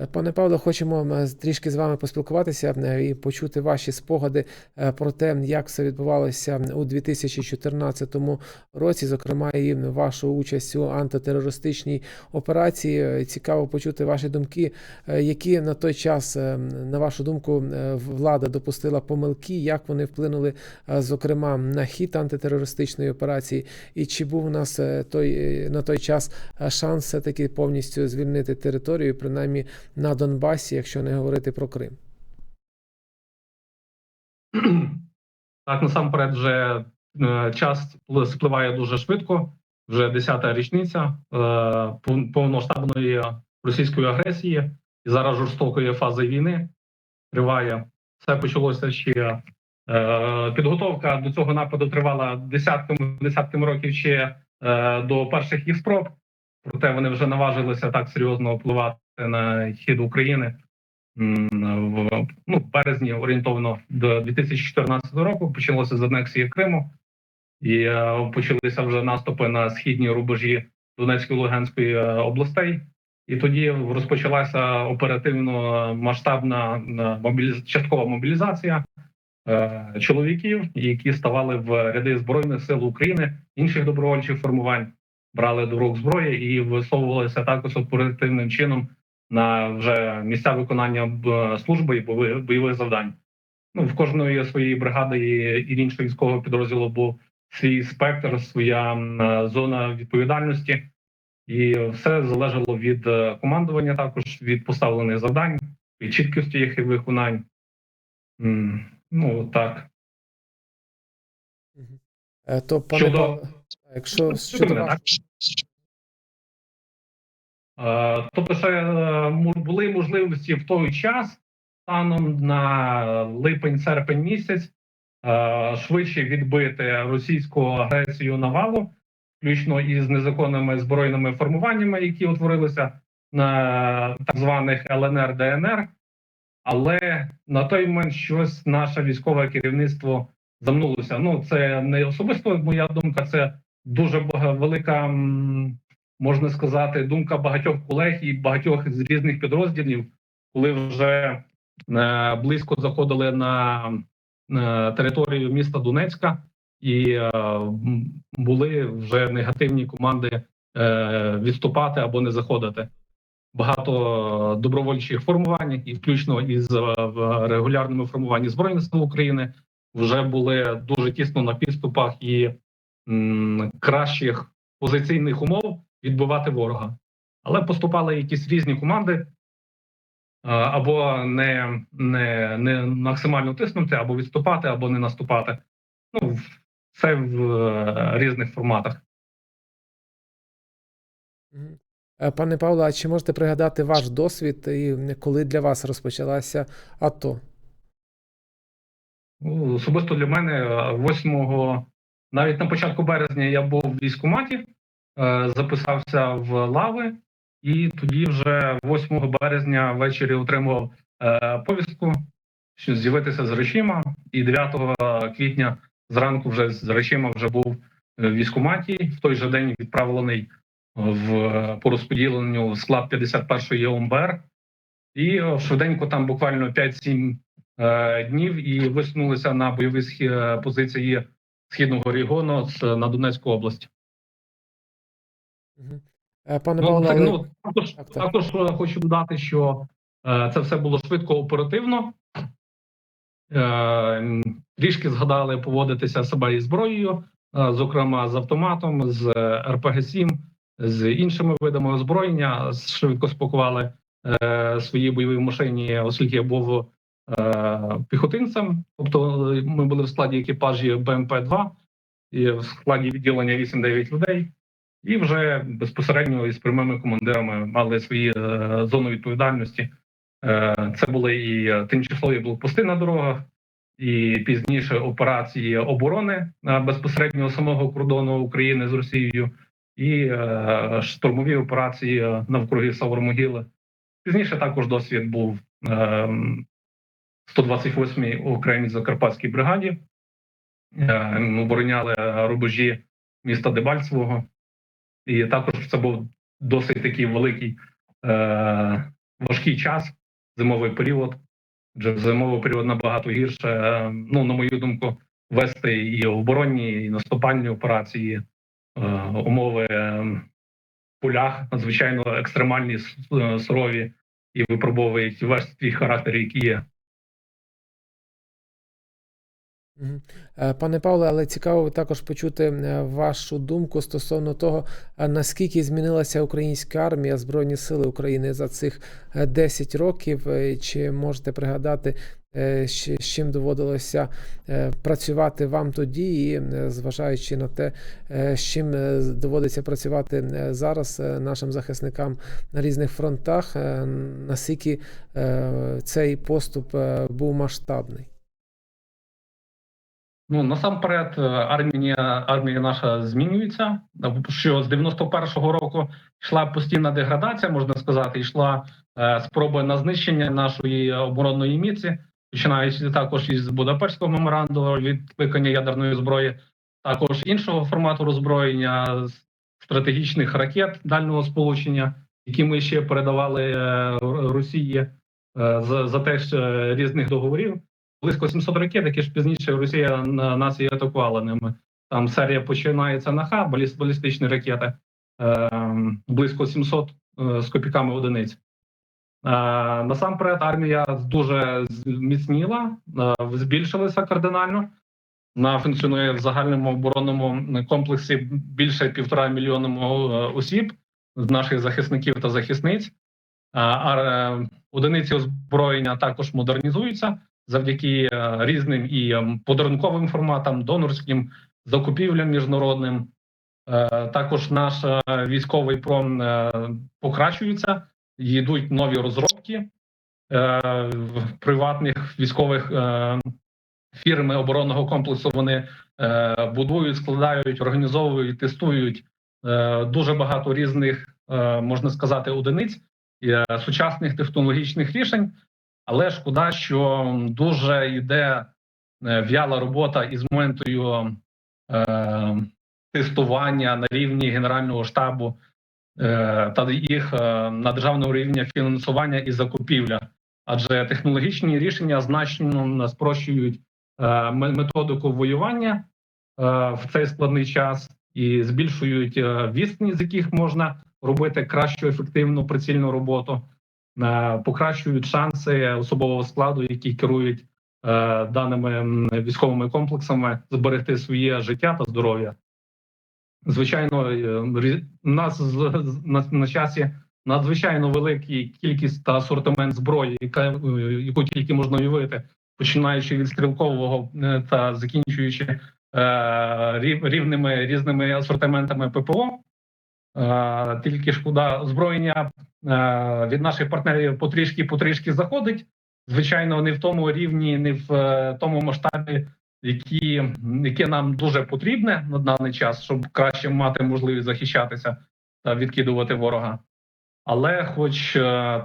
Е, Пане Павло, хочемо трішки з вами поспілкуватися е, і почути ваші спогади е, про те, як все відбувалося у 2014 році, зокрема, і вашу участь у антитерористичній операції. Е, Цікаво почути ваші думки, е, які на той час, е, на вашу думку, е, влада допустила помилки, як вони вплинули, е, зокрема, на хід антитерористичної операції, і чи був у нас е, той е, на той час е, шанс все-таки повністю звільнити територію, принаймні на Донбасі, якщо не говорити про Крим. Так, насамперед, вже е, час пл- спливає дуже швидко. Вже 10-та річниця е, пов- повномасштабної російської агресії і зараз жорстокої фази війни триває. Все почалося ще е, підготовка до цього нападу тривала десятками десятками років ще до перших їх спроб. Проте вони вже наважилися так серйозно впливати на хід України в ну, березні орієнтовно до 2014 року почалося з анексії Криму, і е, почалися вже наступи на східні рубежі Донецької Луганської е, областей. І тоді розпочалася оперативно масштабна е, мобіліз... часткова мобілізація чоловіків, які ставали в ряди збройних сил України, інших добровольчих формувань, брали до рук зброї і висовувалися також оперативним чином на вже місця виконання служби і бойових, завдань. Ну в кожної своєї бригади і, і іншого військового підрозділу був свій спектр, своя е, зона відповідальності, і все залежало від е, командування, також від поставлених завдань, від чіткості їх виконань. Ну так Е, То, пане Щодо- якщо Щодо щодо. Е, Тобто, ще е, були можливості в той час, станом на липень-серпень місяць, е, швидше відбити російську агресію навалу, включно із незаконними збройними формуваннями, які утворилися на так званих ЛНР ДНР. Але на той момент щось наше військове керівництво замнулося. Ну це не особисто моя думка, це дуже велика, можна сказати, думка багатьох колег і багатьох з різних підрозділів, коли вже е, близько заходили на, на територію міста Донецька, і е, були вже негативні команди е, відступати або не заходити. Багато добровольчих формувань, і включно із е, в регулярному формуванні збройних сил України, вже були дуже тісно на підступах і кращих позиційних умов відбивати ворога. Але поступали якісь різні команди, е, або не, не, не максимально тиснути, або відступати, або не наступати. Ну, це в е, різних форматах. Е, Пане Павло, а чи можете пригадати ваш досвід і коли для вас розпочалася АТО? Ну, Особисто для мене е, 8 навіть на початку березня я був в військкоматі, записався в лави, і тоді вже 8 березня ввечері отримував е, повістку, що з'явитися з речима, і 9 квітня зранку вже з речима вже був е, в військкоматі. В той же день відправлений в е, по розподіленню склад 51-ї ОМБР. І е, швиденько там буквально 5-7 е, днів і висунулися на бойові е, позиції східного регіону на Донецьку область. Е, Пане Ну, Павло, так, але- ну також, Так, так. також е, хочу додати, що е, це все було швидко оперативно. Е, трішки згадали поводитися себе із зброєю, е, зокрема з автоматом, з РПГ-7, з іншими видами озброєння. Швидко спакували е, свої бойові машині, оскільки я був е, піхотинцем. Тобто е, ми були в складі екіпажі БМП-2 і в складі відділення 8-9 людей. І вже безпосередньо із прямими командирами мали свої е, зони відповідальності. Е, це були і е, тимчасові блокпости на дорогах, і пізніше операції оборони безпосередньо самого кордону України з Росією, і штурмові операції навкруги Савромогили. Пізніше також досвід був е, 128-й окремій Закарпатській бригаді. Обороняли рубежі міста Дебальцевого. І також це був досить такий великий е, важкий час, зимовий період. В зимовий період набагато гірше. е, Ну, на мою думку, вести і оборонні, і наступальні операції, е, умови в полях надзвичайно екстремальні, е, сурові і випробовують весь свій характер, який є. Пане Павле, але цікаво також почути е, вашу думку стосовно того, е, наскільки змінилася українська армія, Збройні Сили України за цих е, 10 років. Е, Чи можете пригадати, е, з чим доводилося е, працювати вам тоді, і е, зважаючи на те, е, з чим е, доводиться працювати е, зараз е, нашим захисникам на різних фронтах, е, наскільки е, цей поступ е, був масштабний? Ну насамперед, е, армія армія наша змінюється. Що з 91-го року йшла постійна деградація, можна сказати, йшла е, спроба на знищення нашої оборонної міці, починаючи також із Будапештського меморандуму відкликання ядерної зброї, також іншого формату роззброєння стратегічних ракет дальнього сполучення, які ми ще передавали е, Росії е, за, за теж е, різних договорів близько 700 ракет, які ж пізніше Росія на нас і атакувала ними. Там серія починається на Х, баліст, балістичні ракети, е, близько 700 е, з копійками одиниць. Е, насамперед, армія дуже зміцніла, е, збільшилася кардинально. Вона функціонує в загальному оборонному комплексі більше півтора мільйонного е, осіб з наших захисників та захисниць. А, одиниці озброєння також модернізуються завдяки е, різним і подарунковим форматам, донорським закупівлям міжнародним. Е, Також наш е, військовий пром покращується, йдуть нові розробки в приватних військових фірми оборонного комплексу. Вони будують, складають, організовують, тестують дуже багато різних, можна сказати, одиниць сучасних технологічних рішень. Але шкода, що дуже йде е, в'яла робота із моментою е, тестування на рівні Генерального штабу е, та їх е, на державному рівні фінансування і закупівля. Адже технологічні рішення значно спрощують е, методику воювання е, в цей складний час і збільшують е, відстані, з яких можна робити кращу ефективну прицільну роботу покращують шанси особового складу, які керують е, даними військовими комплексами, зберегти своє життя та здоров'я. Звичайно, е, у нас на, часі надзвичайно велика кількість та асортимент зброї, яка е, яку тільки можна уявити, починаючи від стрілкового е, та закінчуючи е, рівними різними асортиментами ППО. Е, Тільки шкода озброєння е, від наших партнерів потрішки потрішки заходить. Звичайно, не в тому рівні, не в е, тому масштабі, які, яке нам дуже потрібне на даний час, щоб краще мати можливість захищатися та відкидувати ворога. Але, хоч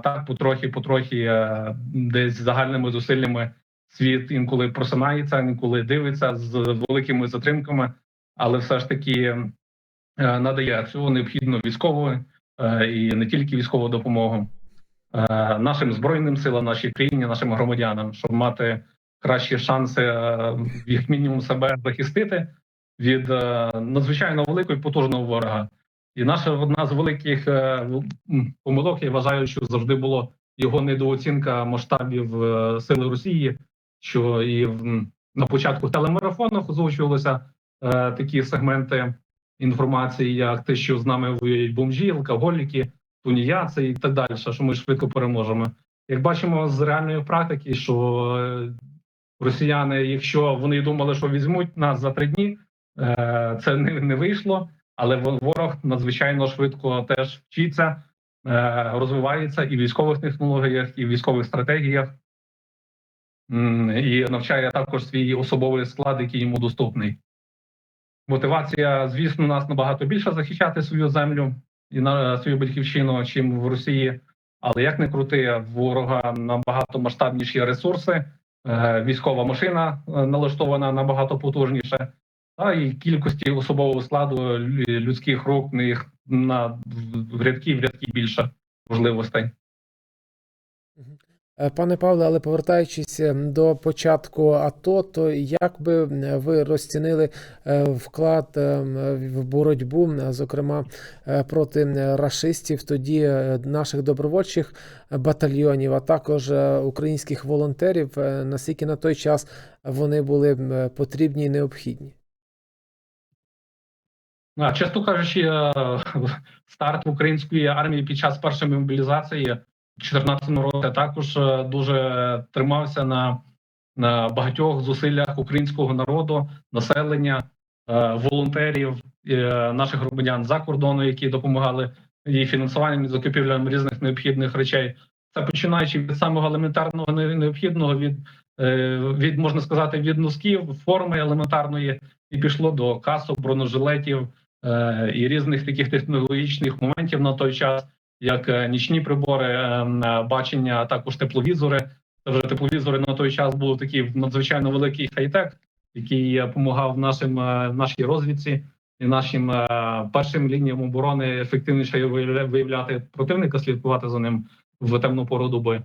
так, потрохи, потрохи, е, десь загальними зусиллями світ інколи просинається, інколи дивиться з великими затримками, але все ж таки надає цю необхідну військову е, і не тільки військову допомогу е, нашим збройним силам, нашій країні, нашим громадянам, щоб мати кращі шанси, е, як мінімум, себе захистити від е, надзвичайно великого і потужного ворога. І наша одна з великих е, помилок, я вважаю, що завжди було його недооцінка масштабів е, сили Росії, що і на початку телемарафонах озвучувалися е, такі сегменти інформації, як те, що з нами воюють бомжі, алкоголіки, тунеядці і так далі, що ми швидко переможемо. Як бачимо з реальної практики, що е, росіяни, якщо вони думали, що візьмуть нас за три дні, е, це не, не вийшло. Але ворог надзвичайно швидко теж вчиться, е, розвивається і в військових технологіях, і в військових стратегіях, і навчає також свій особовий склад, який йому доступний. Мотивація, звісно, нас набагато більше захищати свою землю і на свою батьківщину, чим в Росії. Але як не крути, ворога набагато масштабніші ресурси, е, військова машина е, налаштована набагато потужніше, та і кількості особового складу людських рук в них на в рядки в рядки більше можливостей. Е, Пане Павле, але повертаючись е, до початку АТО, то як би ви розцінили е, вклад в боротьбу, зокрема проти рашистів, тоді наших добровольчих батальйонів, а також українських волонтерів, наскільки на той час вони були потрібні і необхідні? Чесно кажучи, старт української армії під час першої мобілізації 2014 році також е, дуже тримався на, на багатьох зусиллях українського народу, населення, е, волонтерів, е, наших громадян за кордону, які допомагали і фінансуванням і закупівлям різних необхідних речей. Це починаючи від самого елементарного необхідного від, від можна сказати, від носків, форми елементарної, і пішло до касок, бронежилетів і різних таких технологічних моментів на той час, як е, нічні прибори, е, е, бачення, а також тепловізори. Вже тепловізори на той час був такий надзвичайно великий хай-тек, який допомагав нашим нашій розвідці і нашим першим лініям оборони ефективніше виявляти противника, слідкувати за ним в темну пору доби.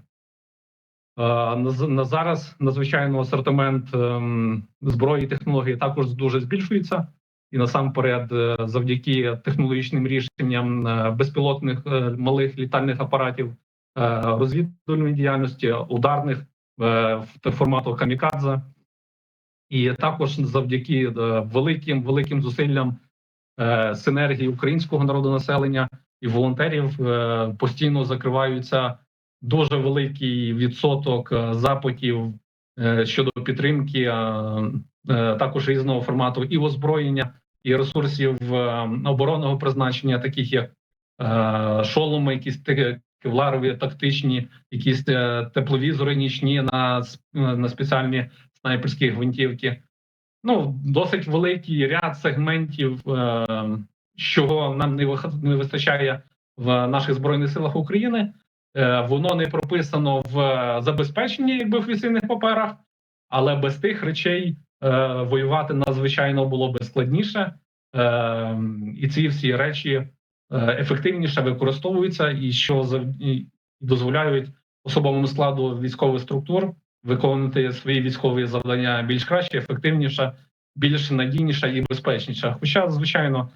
На, зараз надзвичайно асортимент ем, зброї і технологій також дуже збільшується, і насамперед, е, завдяки технологічним рішенням е, безпілотних е, малих літальних апаратів, розвідувальної діяльності, ударних в формату камікадзе, і також завдяки великим великим зусиллям синергії українського народу населення і волонтерів постійно закриваються дуже великий відсоток запитів щодо підтримки, е, е, також різного формату і озброєння, і ресурсів е, оборонного призначення, таких як е, шоломи, якісь кевларові, тактичні, якісь е, тепловізори нічні на, на спеціальні снайперські гвинтівки. Ну, досить великий ряд сегментів, е, чого нам не вистачає в наших збройних силах України. Е, Воно не прописано в е, забезпеченні, якби в офіційних паперах, але без тих речей е, воювати надзвичайно було би складніше, і ці всі речі ефективніше використовуються, і що дозволяють особовому складу військових структур виконувати свої військові завдання більш краще, ефективніше, більш надійніше і безпечніше. Хоча, звичайно,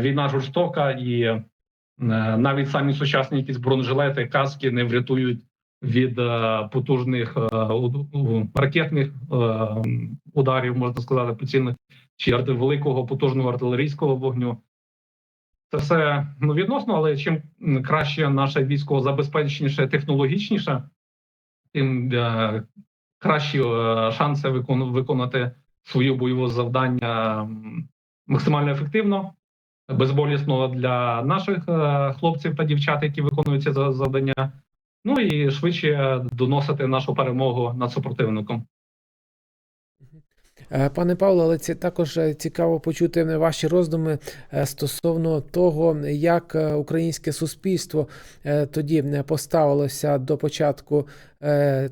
війна жорстока і навіть самі сучасні якісь бронежилети, каски не врятують від е, потужних е, ракетних е, ударів, можна сказати, поцільних чи великого потужного артилерійського вогню. Це все ну, відносно, але чим краще наше військо забезпеченіше, технологічніше, тим е, кращі е, шанси викону- виконати свою бойове завдання максимально ефективно, безболісно для наших е, хлопців та дівчат, які виконують ці за- завдання. Ну і швидше доносити нашу перемогу над супротивником. Е, Пане Павло, але це також е, цікаво почути ваші роздуми е, стосовно того, як е, українське суспільство е, тоді е, поставилося до початку е,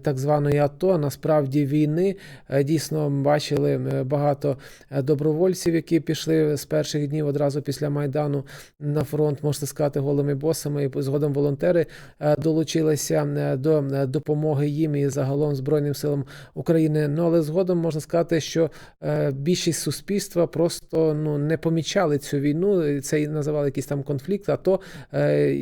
так званої АТО, насправді війни. Е, Дійсно, бачили е, багато е, добровольців, які пішли з перших днів одразу після Майдану на фронт, можна сказати, голими босами. І згодом волонтери е, долучилися е, до е, допомоги їм і загалом Збройним силам України. Ну але згодом можна сказати, що е, більшість суспільства просто ну не помічали цю війну. Це і називали якийсь там конфлікт. А то е,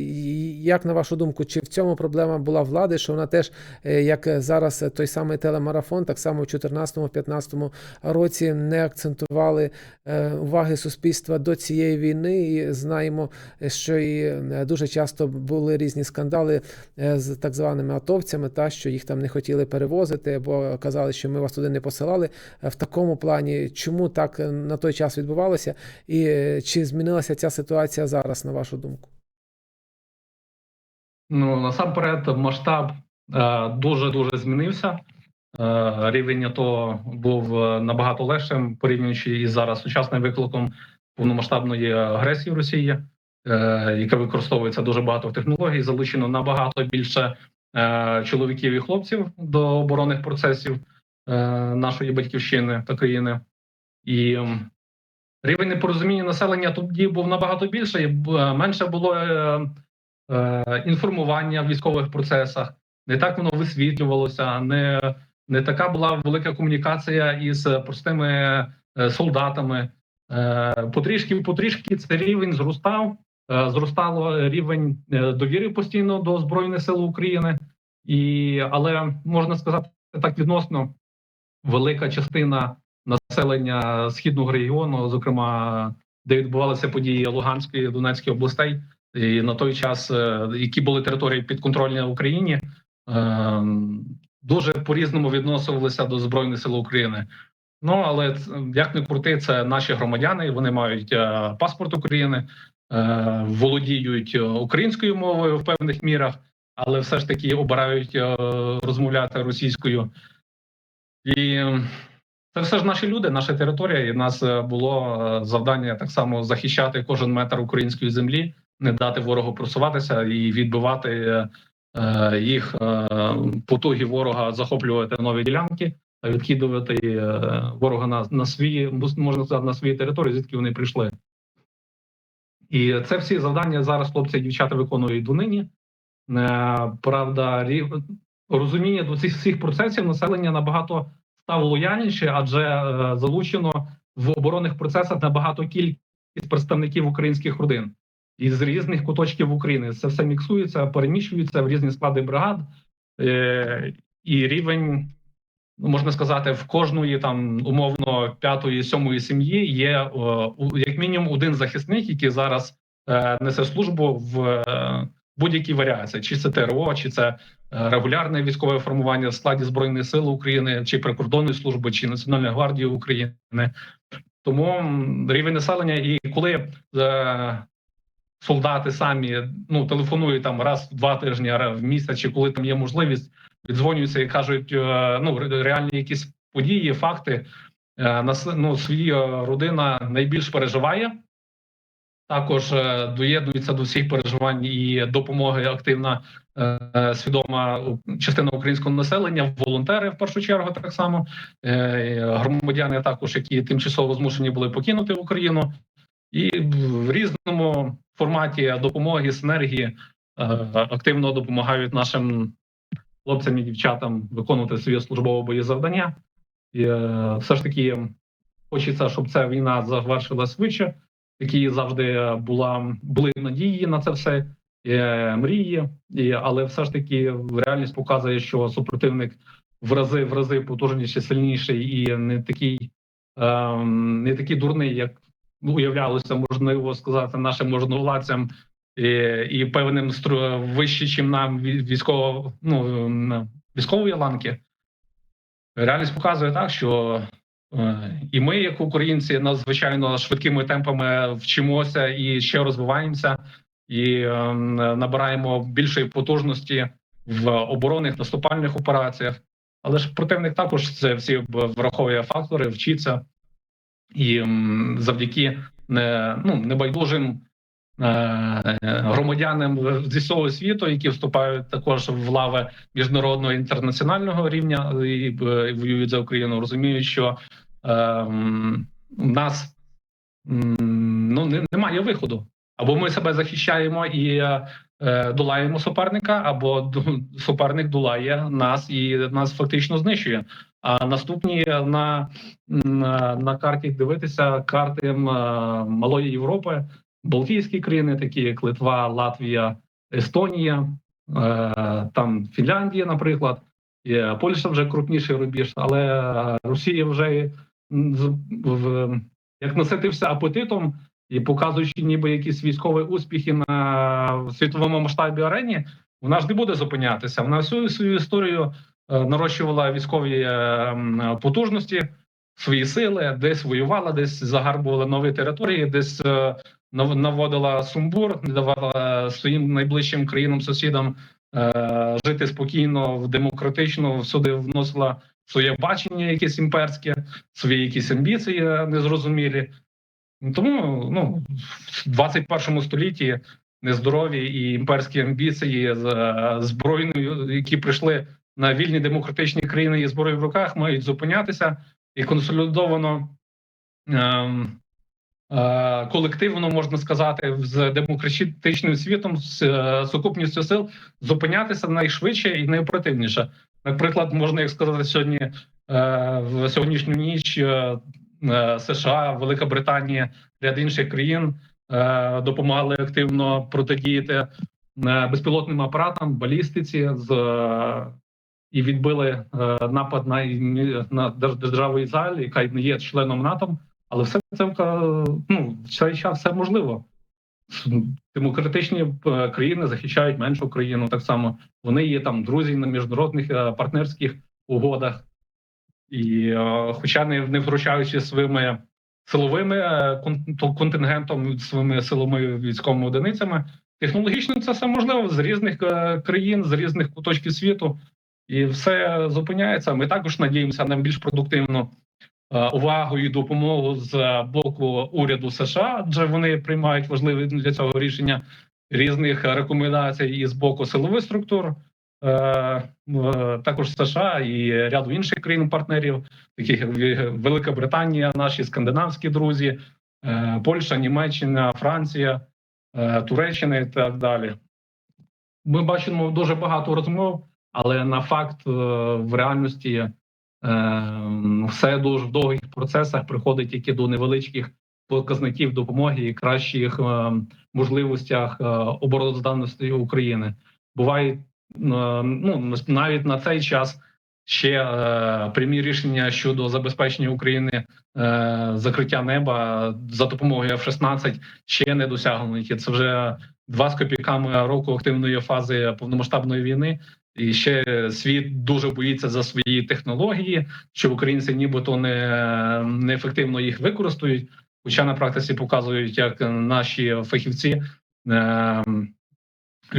як на вашу думку, чи в цьому проблема була влади, що вона теж, е, як зараз той самий телемарафон, так само в 2014-2015 році не акцентували е, уваги суспільства до цієї війни, і знаємо, е, що і е, дуже часто були різні скандали е, з так званими атовцями, та що їх там не хотіли перевозити, або казали, що ми вас туди не посилали. Е, В такому плані, чому так е, на той час відбувалося, і е, чи змінилася ця ситуація зараз, на вашу думку? Ну насамперед, масштаб дуже дуже змінився. Е, Рівень АТО був е, набагато легшим, порівнюючи із зараз сучасним викликом повномасштабної агресії Росії, е, яка використовується дуже багато технологій. Залучено набагато більше чоловіків і хлопців до оборонних процесів нашої батьківщини та країни. І рівень непорозуміння населення тоді був набагато більше, і менше було інформування в військових процесах. Не так воно висвітлювалося, не, не така була велика комунікація із простими е, солдатами. Е, Потрішки, потрішки цей рівень зростав. Е, Зростало рівень довіри постійно до Збройних сил України, і але можна сказати так відносно велика частина населення східного регіону, зокрема, де відбувалися події Луганської Донецької областей, і на той час, які були території підконтрольні Україні, е, дуже по-різному відносилися до Збройних сил України. Ну але як не крути, це наші громадяни. Вони мають е, паспорт України, е, володіють е, українською мовою в певних мірах, але все ж таки обирають е, розмовляти російською. І е, це все ж наші люди, наша територія. І в нас е, було е, завдання так само захищати кожен метр української землі, не дати ворогу просуватися і відбивати е, е, їх е, потуги ворога захоплювати нові ділянки відкидувати е, ворога на, на свої можна сказати, на свої території, звідки вони прийшли. І це всі завдання зараз хлопці і дівчата виконують донині. Е, Правда, рів- розуміння до цих всіх процесів населення набагато стало лояльніше, адже е, залучено в оборонних процесах набагато кількість представників українських родин із різних куточків України. Це все міксується, переміщується в різні склади бригад, е, і рівень. ну, Можна сказати, в кожної там умовно п'ятої, сьомої сім'ї є як мінімум один захисник, який зараз е, несе службу в е, будь-якій варіації, чи це ТРО, чи це е, регулярне військове формування в складі збройних сил України, чи прикордонної служби, чи Національної гвардії України. Тому рівень населення, і коли е, солдати самі ну телефонують там раз в два тижні, раз в місяць, коли там є можливість, віддзвонюються і кажуть, е, ну реальні якісь події, факти. Е, ну, своя родина найбільш переживає. Також е, доєднується до всіх переживань і допомоги активна е, свідома частина українського населення, волонтери в першу чергу, так само е, громадяни, також які тимчасово змушені були покинути Україну, і в різному форматі допомоги, синергії е, активно допомагають нашим хлопцям і дівчатам виконувати своє службове боєзавдання. І е, все ж таки хочеться, щоб ця війна завершилась швидше. Такі завжди була були надії на це все, е, мрії, і, але все ж таки реальність показує, що супротивник в рази в рази потужніший, сильніший і не такий, ем, не такий дурний, як уявлялося, можливо сказати нашим можновладцям і, і певним вище, чим нам ві- військово ну, військової ланки. Реальність показує так, що е, і ми, як українці, надзвичайно швидкими темпами вчимося і ще розвиваємося, і е, набираємо більшої потужності в оборонних наступальних операціях. Але ж противник також це всі враховує фактори, вчиться і завдяки не, ну, небайдужим е, громадянам зі всього світу, які вступають також в лави міжнародного інтернаціонального рівня і е, воюють за Україну, розуміють, що е, у нас ну немає виходу. Або ми себе захищаємо і е, е, долаємо суперника, або суперник долає нас і нас фактично знищує. А наступні на, на, карті дивитися карти е, малої Європи, Балтійські країни, такі як Литва, Латвія, Естонія, е, там Фінляндія, наприклад. Польща вже крупніший рубіж, але Росія вже з- в, як наситився апетитом і показуючи ніби якісь військові успіхи на світовому масштабі арені, вона ж не буде зупинятися. Вона всю свою історію нарощувала військові е, потужності, свої сили, десь воювала, десь загарбувала нові території, десь е, наводила сумбур, не давала своїм найближчим країнам-сусідам е, жити спокійно, в демократично, всюди вносила своє бачення, якесь імперське, свої якісь амбіції е, незрозумілі. Тому ну, в 21 столітті нездорові і імперські амбіції з е, збройною, які прийшли на вільні демократичні країни і зброю в руках, мають зупинятися і консолідовано ем, е, колективно можна сказати, з демократичним світом, з е, сукупністю сил зупинятися найшвидше і найоперативніше. Наприклад, можна як сказати сьогодні е, в сьогоднішню ніч е, е, США, Велика Британія, ряд інших країн е, допомагали активно протидіяти е, безпілотним апаратам, балістиці з е, і відбили е, напад на, на держ- державу Ізраїль, яка не є членом НАТО. Але все це е, ну, цей час все можливо. Демократичні е, країни захищають меншу країну. Так само вони є там друзі на міжнародних партнерських угодах, і хоча не, не вручаючи своїми силовими кон- то- контингентом, своїми силовими військовими одиницями, технологічно це все можливо з різних країн, з різних куточків світу, і все зупиняється. Ми також надіємося на більш продуктивну е, увагу і допомогу з боку уряду США, адже вони приймають важливі для цього рішення різних рекомендацій і з боку силових структур. Е, е, також США і ряду інших країн-партнерів, таких як Велика Британія, наші скандинавські друзі, е, Польща, Німеччина, Франція, е, Туреччина і так далі. Ми бачимо дуже багато розмов, але на факт е, в реальності е, все дуже в довгих процесах приходить тільки до невеличких показників допомоги і кращих е, можливостях обороноздатності України. Бувають е, ну навіть на цей час ще прямі рішення щодо забезпечення України закриття неба за допомогою F-16 ще не досягнуті. Це вже два з копійками року активної фази повномасштабної війни. І ще світ дуже боїться за свої технології, що українці нібито не неефективно їх використають. Хоча на практиці показують, як наші фахівці е,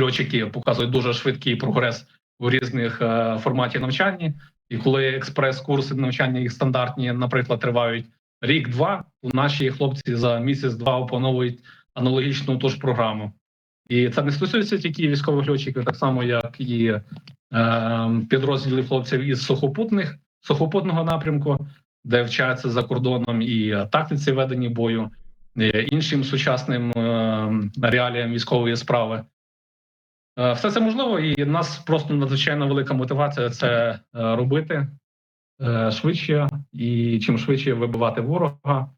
льотчики показують дуже швидкий прогрес у різних е, форматі навчання. І коли експрес-курси навчання їх стандартні, наприклад, тривають рік-два, то наші хлопці за місяць-два опановують аналогічну ту ж програму. І це не стосується тільки військових льотчиків, так само як і е, підрозділів хлопців із сухопутних сухопутного напрямку, де вчаться за кордоном і тактиці ведення бою, і іншим сучасним е, реаліям військової справи. Е, Все це можливо, і в нас просто надзвичайно велика мотивація це е, робити е, швидше і чим швидше вибивати ворога,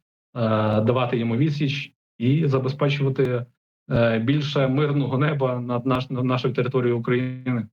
давати йому відсіч і забезпечувати більше мирного неба над наш над нашою територією України.